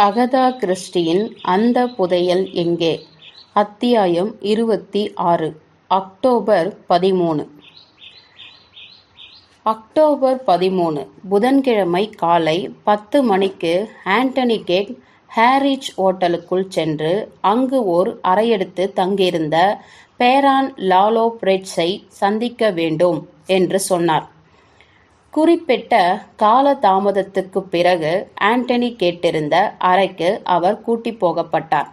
Agatha கிறிஸ்டியின் அந்த புதையல் எங்கே? அத்தியாயம் இருபத்தி ஆறு அக்டோபர் பதிமூணு. அக்டோபர் பதிமூணு புதன்கிழமை காலை பத்து மணிக்கு ஆண்டனி கேக் ஹேரிச் ஓட்டலுக்குள் சென்று அங்கு ஓர் அறையெடுத்து தங்கியிருந்த பேரான் லாலோ பிரெட்ஸை சந்திக்க வேண்டும் என்று சொன்னார். குறிப்பிட்ட கால தாமதத்துக்கு பிறகு ஆண்டனி கேட்டிருந்த அறைக்கு அவர் கூட்டி போகப்பட்டார்.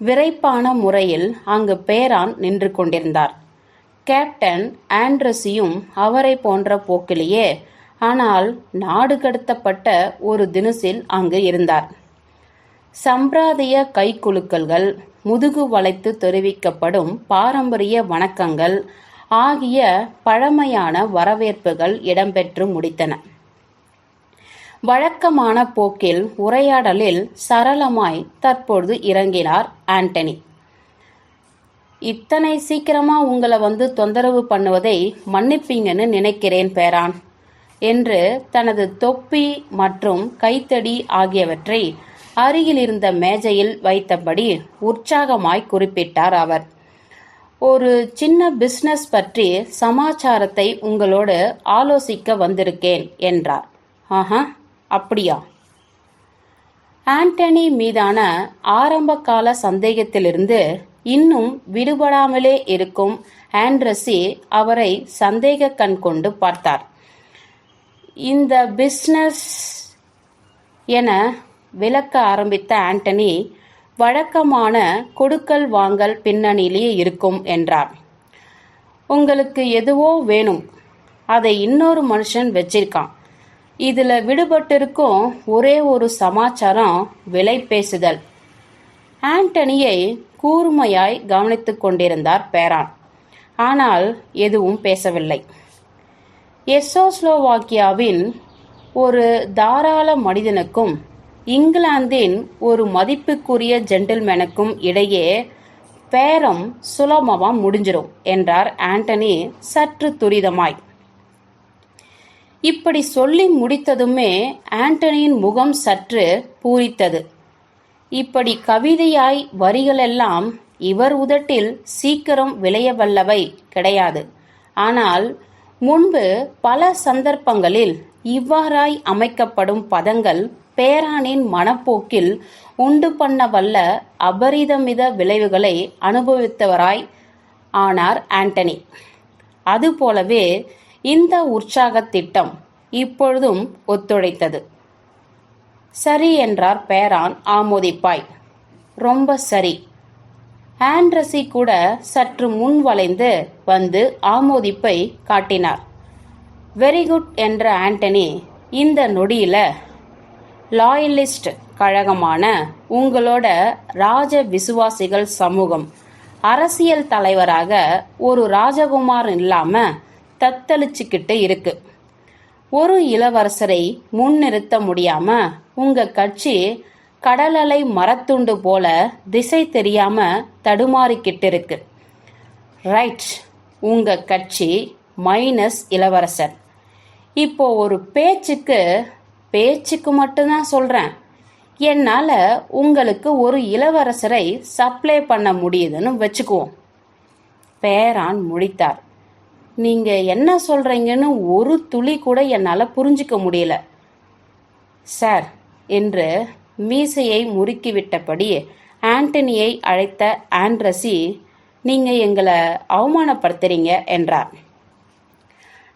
விரைப்பான முறையில் அங்கு பேரான் நின்று கொண்டிருந்தார். கேப்டன் ஆண்ட்ரஸியும் அவரை போன்ற போக்கிலேயே ஆனால் நாடு கடத்தப்பட்ட ஒரு தினசில் அங்கு இருந்தார். சம்பிராதிய கைக்குலுக்கல்கள் முதுகு வளைத்து தெரிவிக்கப்படும் பாரம்பரிய வணக்கங்கள் ஆகிய பழமையான வரவேற்புகள் இடம்பெற்று முடித்தன. வழக்கமான போக்கில் உரையாடலில் சரளமாய் தற்பொழுது இறங்கினார் ஆண்டனி. இத்தனை சீக்கிரமா உங்களை வந்து தொந்தரவு பண்ணுவதை மன்னிப்பீங்கன்னு நினைக்கிறேன் பேரான் என்று தனது தொப்பி மற்றும் கைத்தடி ஆகியவற்றை அருகில் இருந்த மேஜையில் வைத்தபடி உற்சாகமாய் குறிப்பிட்டார் அவர். ஒரு சின்ன பிஸ்னஸ் பற்றி சமாச்சாரத்தை உங்களோடு ஆலோசிக்க வந்திருக்கேன் என்றார். ஆஹா அப்படியா? ஆண்டனி மீதான ஆரம்பகால சந்தேகத்திலிருந்து இன்னும் விடுபடாமலே இருக்கும் ஆண்ட்ரஸி அவரை சந்தேக கண் கொண்டு பார்த்தார். இந்த பிஸ்னஸ் என விளக்க ஆரம்பித்த ஆண்டனி வழக்கமான கொடுக்கல் வாங்கல் பின்னணியிலே இருக்கும் என்றார். உங்களுக்கு எதுவோ வேணும். அதை இன்னொரு மனுஷன் வச்சிருக்கான். இதில் விடுபட்டிருக்கும் ஒரே ஒரு சமாச்சாரம் விலை பேசுதல். ஆண்டனியை கூர்மையாய் கவனித்து கொண்டிருந்தார் பேரான். ஆனால் எதுவும் பேசவில்லை. எஸ்ஸோஸ்லோவாக்கியாவின் ஒரு தாராள மனிதனுக்கும் இங்கிலாந்தின் ஒரு மதிப்புக்குரிய ஜென்டில்மேனுக்கும் இடையே பேரம் சுலபமாக முடிஞ்சிடும் என்றார் ஆண்டனி சற்று துரிதமாய். இப்படி சொல்லி முடித்ததுமே ஆண்டனியின் முகம் சற்று பூரித்தது. இப்படி கவிதையாய் வரிகளெல்லாம் இவர் உதட்டில் சீக்கிரம் விளையவல்லவை கிடையாது. ஆனால் முன்பு பல சந்தர்ப்பங்களில் இவ்வாறாய் அமைக்கப்படும் பதங்கள் பேரானின் மனப்போக்கில் உண்டு பண்ண வல்ல அபரிதமித விளைவுகளை அனுபவித்தவராய் ஆனார் ஆண்டனி. அதுபோலவே இந்த உற்சாக திட்டம் இப்பொழுதும் ஒத்துழைத்தது. சரி என்றார் பேரான் ஆமோதிப்பாய். ரொம்ப சரி. ஆண்ட்ரஸி கூட சற்று முன் வளைந்து வந்து ஆமோதிப்பை காட்டினார். வெரி குட் என்ற ஆண்டனி இந்த நொடியில லாயலிஸ்ட் கழகமான உங்களோட ராஜ விசுவாசிகள் சமூகம். அரசியல் தலைவராக ஒரு ராஜகுமார் இல்லாம தத்தளிச்சுக்கிட்டு இருக்கு. ஒரு இளவரசரை முன்னிறுத்த முடியாம உங்க கட்சி கடலலை மரத்துண்டு போல திசை தெரியாம தடுமாறிக்கிட்டு இருக்கு. ரைட் உங்க கட்சி மைனஸ் இளவரசர். இப்போ ஒரு பேச்சுக்கு பேச்சுக்கு மட்டும்தான் சொல்கிறேன் என்னால் உங்களுக்கு ஒரு இளவரசரை சப்ளை பண்ண முடியுதுன்னு வச்சுக்குவோம். பேரான் முடித்தார். நீங்கள் என்ன சொல்கிறீங்கன்னு ஒரு துளி கூட என்னால் புரிஞ்சிக்க முடியல. சார் என்று மீசையை முறுக்கிவிட்டபடி ஆண்டனியை அழைத்த ஆண்ட்ரசி நீங்கள் எங்களை அவமானப்படுத்துறீங்க என்றார்.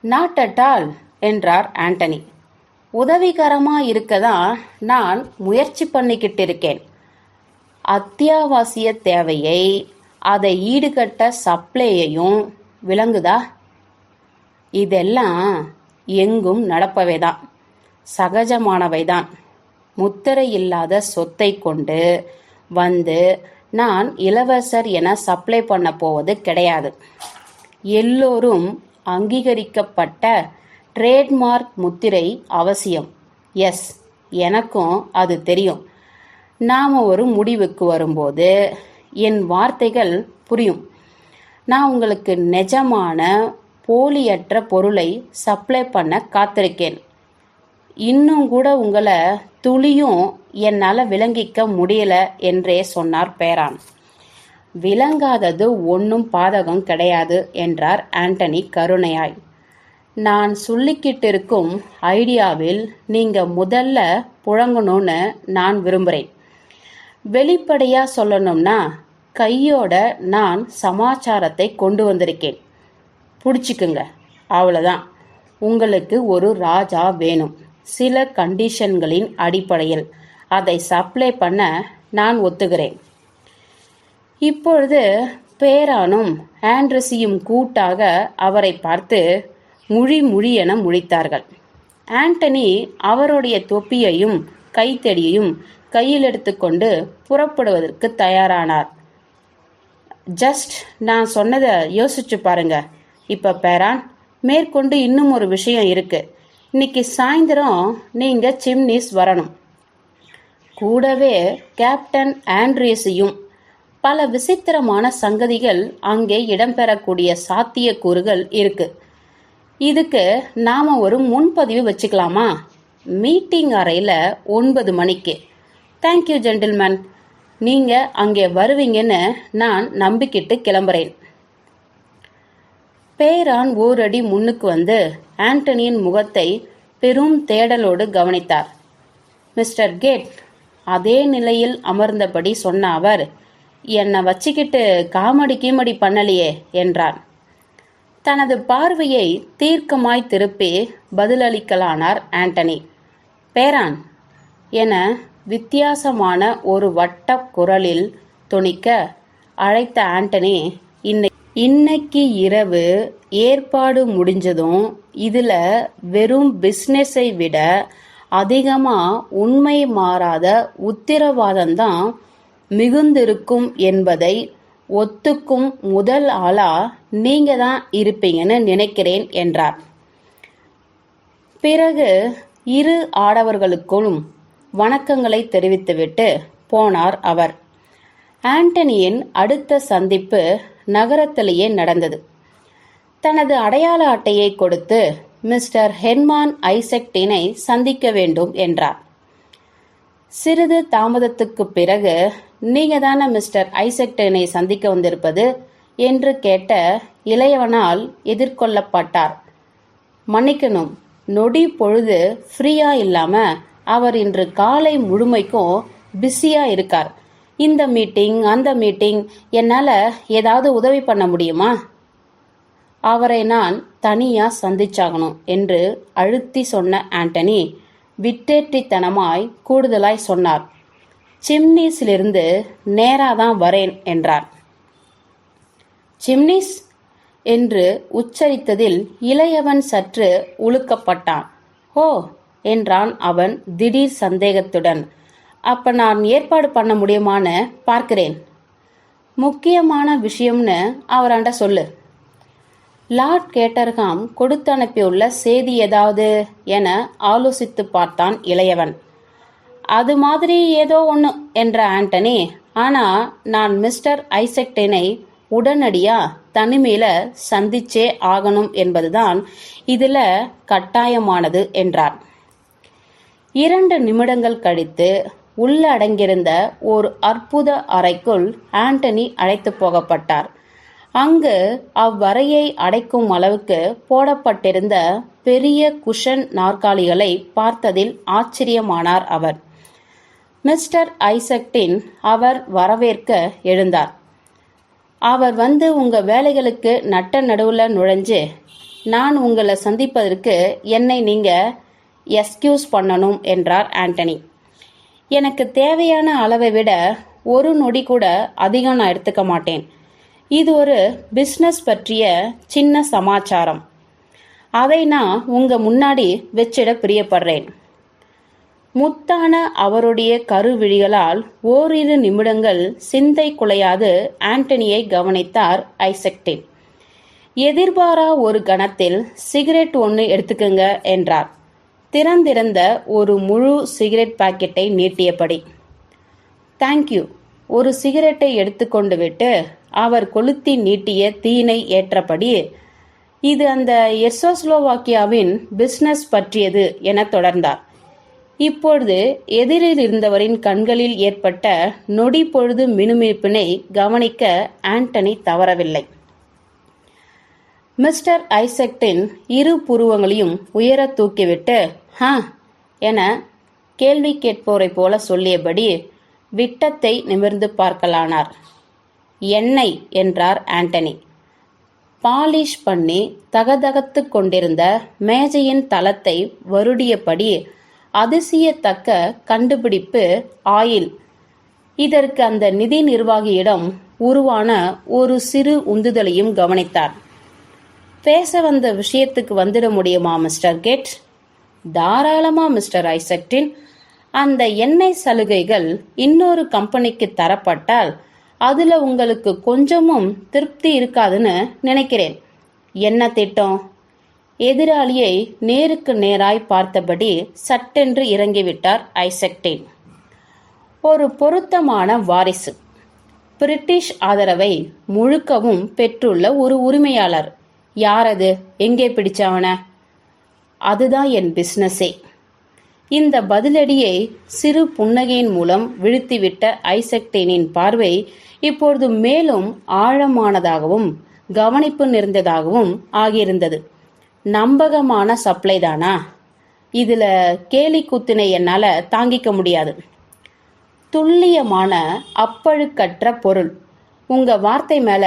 நாட் அட் ஆல் என்றார் ஆண்டனி. உதவிகரமாக இருக்க தான் நான் முயற்சி பண்ணிக்கிட்டு இருக்கேன் அத்தியாவசிய தேவையை அதை ஈடுகட்ட சப்ளையையும் விளங்குதா? இதெல்லாம் எங்கும் நடப்பவை தான் சகஜமானவை தான் முத்திரை இல்லாத சொத்தை கொண்டு வந்து நான் இளவரசர் என சப்ளை பண்ண போவது கிடையாது. எல்லோரும் அங்கீகரிக்கப்பட்ட ட்ரேட்மார்க் முத்திரை அவசியம். எஸ் எனக்கும் அது தெரியும். நாம் ஒரு முடிவுக்கு வரும்போது என் வார்த்தைகள் புரியும். நான் உங்களுக்கு நிஜமான போலியற்ற பொருளை சப்ளை பண்ண காத்திருக்கேன். இன்னும் கூட உங்களை துளியும் என்னால் விளங்கிக்க முடியல என்றே சொன்னார் பேரான். விளங்காதது ஒன்றும் பாதகம் கிடையாது என்றார் ஆண்டனி கருணையாய். நான் சொல்லிக்கிட்டு இருக்கும் ஐடியாவில் நீங்க முதல்ல புழங்கணும்னு நான் விரும்புகிறேன் வெளிப்படையா சொல்லணும்னா கையோட நான் சமாச்சாரத்தை கொண்டு வந்திருக்கேன். பிடிச்சிக்குங்க. அவ்வளோதான் உங்களுக்கு ஒரு ராஜா வேணும். சில கண்டிஷன்களின் அடிப்படையில். அதை சப்ளை பண்ண நான் ஒத்துகிறேன் இப்பொழுது பேரானும் ஆண்ட்ரஸியும் கூட்டாக அவரை பார்த்து முழி முழி என முழித்தார்கள். ஆண்டனி அவருடைய தொப்பியையும் கைத்தடியையும் கையில் எடுத்துக்கொண்டு புறப்படுவதற்கு தயாரானார். ஜஸ்ட் நான் சொன்னதை யோசிச்சு பாருங்க. இப்போ பேரான் மேற்கொண்டு இன்னும் ஒரு விஷயம் இருக்கு. இன்னைக்கு சாயந்தரம் நீங்க சிம்னிஸ் வரணும். கூடவே கேப்டன் ஆண்ட்ரியஸையும் பல விசித்திரமான சங்கதிகள் அங்கே இடம்பெறக்கூடிய சாத்தியக்கூறுகள் இருக்குது இதுக்கு நாம் ஒரு முன்பதிவு வச்சுக்கலாமா? மீட்டிங் அறையில் ஒன்பது மணிக்கு. தேங்க்யூ ஜென்டில்மேன் நீங்கள் அங்கே வருவீங்கன்னு நான் நம்பிக்கிட்டு கிளம்புறேன். பேரான் ஓரடி முன்னுக்கு வந்து ஆண்டனியின் முகத்தை பெரும் தேடலோடு கவனித்தார். மிஸ்டர் கேட் அதே நிலையில் அமர்ந்தபடி சொன்ன அவர் என்னை வச்சுக்கிட்டு காமெடி கீமடி பண்ணலையே என்றார் தனது பார்வையை தீர்க்கமாய் திருப்பி பதிலளிக்கலானார் ஆண்டனி. பேரான் என வித்தியாசமான ஒரு வட்ட குரலில் துணிக்க அழைத்த ஆண்டனி இன்னை இன்னைக்கு இரவு ஏற்பாடு முடிஞ்சதும் இதுல வெறும் பிஸ்னஸை விட அதிகமா உண்மை மாறாத உத்திரவாதம் தான் மிகுந்திருக்கும் என்பதை ஒத்துக்கும் முதல் ஆளா நீங்க தான் இருப்பீங்கன்னு நினைக்கிறேன் என்றார். பிறகு இரு ஆடவர்களுக்கும் வணக்கங்களை தெரிவித்துவிட்டு போனார் அவர். ஆண்டனியின் அடுத்த சந்திப்பு நகரத்திலேயே நடந்தது. தனது அடையாள அட்டையை கொடுத்து மிஸ்டர் ஹென்மான் ஐசக்டினை சந்திக்க வேண்டும் என்றார். சிறிது தாமதத்துக்கு பிறகு நீங்க தானே மிஸ்டர் ஐசெக்டனை சந்திக்க வந்திருப்பது? என்று கேட்ட இளையவனால் எதிர்கொள்ளப்பட்டார். மன்னிக்கணும் நொடி பொழுது ஃப்ரீயா இல்லாம அவர் இன்று காலை முழுமைக்கும் பிஸியா இருக்கார். இந்த மீட்டிங் அந்த மீட்டிங் என்னால ஏதாவது உதவி பண்ண முடியுமா? அவரை நான் தனியா சந்திச்சாகணும் என்று அழுத்தி சொன்ன ஆண்டனி விட்டேற்றித்தனமாய் கூடுதலாய் சொன்னார். சிம்னீஸிலிருந்து நேராக தான் வரேன் என்றார். சிம்னீஸ் என்று உச்சரித்ததில் இளையவன் சற்று உழுக்கப்பட்டான். ஓ என்றான் அவன் திடீர் சந்தேகத்துடன். அப்ப நான் ஏற்பாடு பண்ண முடியுமான்னு பார்க்கிறேன். முக்கியமான விஷயம்னு அவராண்ட சொல்லு. லார்ட் கேட்டர்காம் கொடுத்து அனுப்பியுள்ள செய்தி ஏதாவது? என ஆலோசித்து பார்த்தான் இளையவன். அது மாதிரி ஏதோ ஒன்று என்ற ஆண்டனி. ஆனா நான் மிஸ்டர் ஐசக்டனை உடனடியா தனிமையில சந்திச்சே ஆகணும் என்பதுதான் இதுல கட்டாயமானது என்றார். இரண்டு நிமிடங்கள் கழித்து உள்ளடங்கியிருந்த ஒரு அற்புத அறைக்குள் ஆண்டனி அழைத்து போகப்பட்டார். அங்கு அவ்வறையை அடைக்கும் அளவுக்கு போடப்பட்டிருந்த பெரிய குஷன் நாற்காலிகளை பார்த்ததில் ஆச்சரியமானார் அவர். மிஸ்டர் ஐசக்டின் அவர் வரவேற்க எழுந்தார். அவர் வந்து உங்க வேலைகளுக்கு நட்ட நடுவுல நுழைஞ்சு நான் உங்களை சந்திப்பதற்கு என்னை நீங்க எஸ்கியூஸ் பண்ணணும் என்றார் ஆண்டனி. எனக்கு தேவையான அளவை விட ஒரு நொடி கூட அதிகம் நான் எடுத்துக்க மாட்டேன். இது ஒரு பிஸ்னஸ் பற்றிய சின்ன சமாச்சாரம். அதை நான் உங்க முன்னாடி வச்சிட பிரியப்படுறேன். முத்தான அவருடைய கருவிழிகளால் ஓரிரு நிமிடங்கள் சிந்தை குலையாது ஆண்டனியை கவனித்தார் ஐசக்டின். எதிர்பாரா ஒரு கணத்தில் சிகரெட் ஒன்று எடுத்துக்கங்க என்றார். திறந்திருந்த ஒரு முழு சிகரெட் பாக்கெட்டை நீட்டியபடி. தேங்க்யூ ஒரு சிகரெட்டை எடுத்துக்கொண்டு விட்டு அவர் கொளுத்தி நீட்டிய தீனை ஏற்றபடி இது அந்த எர்சோஸ்லோவாக்கியாவின் பிஸ்னஸ் பற்றியது என தொடர்ந்தார். இப்பொழுது எதிரில் இருந்தவரின் கண்களில் ஏற்பட்ட நொடி பொழுது மினுமினுப்பினை கவனிக்க ஆண்டனி தவறவில்லை. மிஸ்டர் ஐசக்டின் இரு புருவங்களையும் உயர தூக்கிவிட்டு ஹ! என கேள்வி கேட்போரைப் போல சொல்லியபடி விட்டத்தை நிமிர்ந்து பார்க்கலானார். என்னை? என்றார் ஆண்டனி. பாலிஷ் பண்ணி தகதகத்து கொண்டிருந்த மேஜையின் தளத்தை வருடியபடி அதிசயத்தக்க கண்டுபிடிப்பு ஆயில். இதற்கு அந்த நிதி நிர்வாகியிடம் உருவான ஒரு சிறு உந்துதலையும் கவனித்தார். பேச வந்த விஷயத்துக்கு வந்துட முடியுமா மிஸ்டர் கேட்? தாராளமா மிஸ்டர் ஐசக்டின். அந்த எண்ணெய் சலுகைகள் இன்னொரு கம்பெனிக்கு தரப்பட்டால் அதுல உங்களுக்கு கொஞ்சமும் திருப்தி இருக்காதுன்னு நினைக்கிறேன். என்ன திட்டம்? எதிராளியை நேருக்கு நேராய் பார்த்தபடி சட்டென்று இறங்கிவிட்டார் ஐசக்டேன். ஒரு பொருத்தமான வாரிசு. பிரிட்டிஷ் ஆதரவை முழுக்கவும் பெற்றுள்ள ஒரு உரிமையாளர். யாரது? எங்கே பிடிச்சவன அதுதான் என் பிஸ்னஸே இந்த பதிலடியை சிறு புன்னகையின் மூலம் விழுத்திவிட்ட ஐசக்டேனின் பார்வை இப்பொழுது மேலும் ஆழமானதாகவும் கவனிப்பு நிறைந்ததாகவும் ஆகியிருந்தது. நம்பகமான சப்ளை தானா? இதுல கேலி குத்தினை என்னால தாங்கிக்க முடியாது. துல்லியமான அப்பழுக்கற்ற பொருள். உங்க வார்த்தை மேல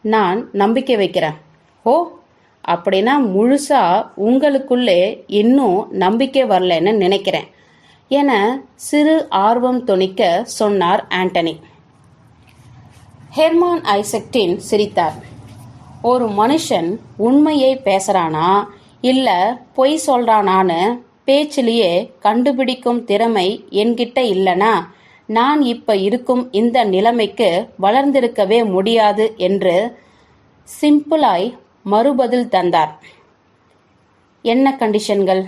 நான் நம்பிக்கை வைக்கிறேன். ஓ அப்படின்னா முழுசா உங்களுக்குள்ளே இன்னும் நம்பிக்கை வரலன்னு நினைக்கிறேன் என சிறு ஆர்வம் துணிக்க சொன்னார் ஆண்டனி. ஹெர்மான் ஐசக்டின் சிரித்தார். ஒரு மனுஷன் உண்மையை பேசுறானா இல்ல பொய் சொல்றானான்னு பேச்சிலேயே கண்டுபிடிக்கும் திறமை என்கிட்ட இல்லனா நான் இப்ப இருக்கும் இந்த நிலைமைக்கு வளர்ந்திருக்கவே முடியாது என்று சிம்பிளாய் மறுபதில் தந்தார். என்ன கண்டிஷன்கள்?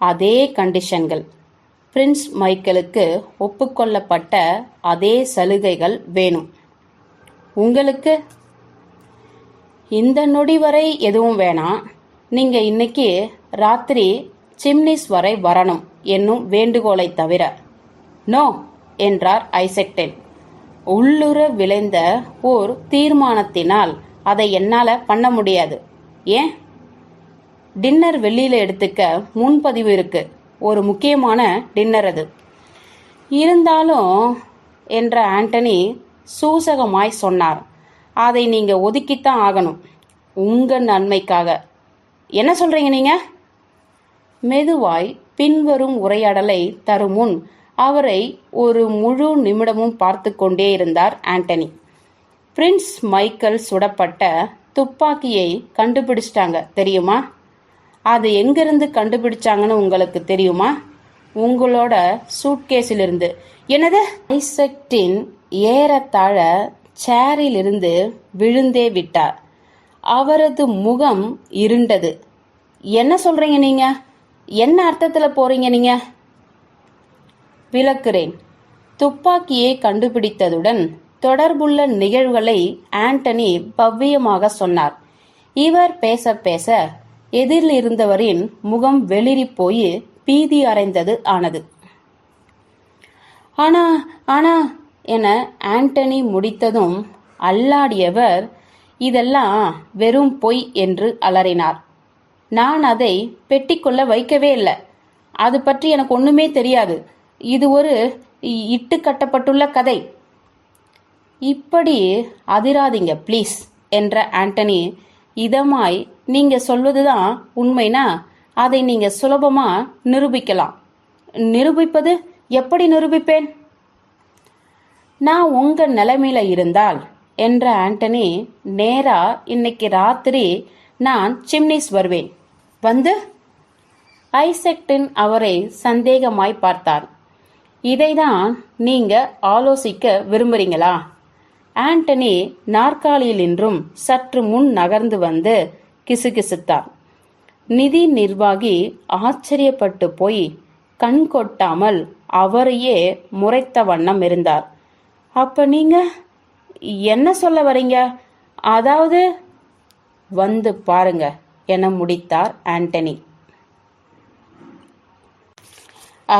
அதே கண்டிஷன்கள். பிரின்ஸ் மைக்கேலுக்கு ஒப்புக்கொள்ளப்பட்ட அதே சலுகைகள் வேணும். உங்களுக்கு? இந்த நொடி வரை எதுவும் வேணாம் நீங்க இன்னைக்கு ராத்திரி சிம்னிஸ் வரை வரணும் என்னும் வேண்டுகோளை தவிர. நோ என்றார் ஐசெக்டென் உள்ளுர விளைந்த ஓர் தீர்மானத்தினால் அதை என்னால பண்ண முடியாது. ஏன்? டின்னர் வெளியில எடுத்துக்க முன்பதிவு இருக்கு. ஒரு முக்கியமான டின்னர் அது. இருந்தாலும் என்ற ஆண்டனி சூசகமாய் சொன்னார். அதை நீங்க ஒதுக்கித்தான் ஆகணும். உங்க நன்மைக்காக. என்ன சொல்றீங்க நீங்க? மெதுவாய் பின்வரும் உரையாடலை தரும் முன் அவரை ஒரு முழு நிமிடமும் பார்த்து கொண்டே இருந்தார் ஆண்டனி. பிரின்ஸ் மைக்கேல் சுடப்பட்ட துப்பாக்கியை கண்டுபிடிச்சிட்டாங்க தெரியுமா? அது எங்கிருந்து கண்டுபிடிச்சாங்கன்னு உங்களுக்கு தெரியுமா? உங்களோட சூட்கேஸிலிருந்து. என்னது? ஐசக்டின் ஏறத்தாழ சேரிலிருந்து விழுந்தே விட்டார். அவரது முகம் இருண்டது. என்ன சொல்றீங்க நீங்க? என்ன அர்த்தத்துல போறீங்க நீங்க? விளக்குறேன். துப்பாக்கியை கண்டுபிடித்ததுடன் தொடர்புள்ள நிகழ்வுகளை ஆண்டனி பவ்யமாக சொன்னார். இவர் பேச பேச எதிரில் இருந்தவரின் முகம் வெளிரி போய் பீதி அறைந்தது ஆனது. ஆனா ஆனா என ஆண்டனி முடித்ததும் அல்லாடியவர் இதெல்லாம் வெறும் பொய் என்று அலறினார். நான் அதை பெட்டிக்குள்ள வைக்கவே இல்லை. அது பற்றி எனக்கு ஒண்ணுமே தெரியாது. இது ஒரு இட்டு கட்டப்பட்டுள்ள கதை. இப்படி அதிராதீங்க ப்ளீஸ் என்ற ஆண்டனி இதமாய் நீங்க சொல்வதுதான் உண்மைனா அதை நீங்க சுலபமா நிரூபிக்கலாம். நிரூபிப்பது எப்படி நிரூபிப்பேன்? நான் உங்க நிலைமையில இருந்தால் என்ற ஆண்டனி நேரா இன்னைக்கு ராத்திரி நான் சிம்னிஸ் வருவேன். வந்து ஐசெக்டின் அவரை சந்தேகமாய் பார்த்தார். இதைதான் நீங்க ஆலோசிக்க விரும்புறீங்களா? ஆண்டனி நாற்காலியில் இன்றும் சற்று முன் நகர்ந்து வந்து கிசுகிசுத்தார். நிதி நிர்வாகி ஆச்சரியப்பட்டு போய் கண் கொட்டாமல் அவரையே முறைத்த வண்ணம் இருந்தார். அப்ப நீங்க என்ன சொல்ல வரீங்க? அதாவது வந்து பாருங்க. என முடித்தார் ஆண்டனி.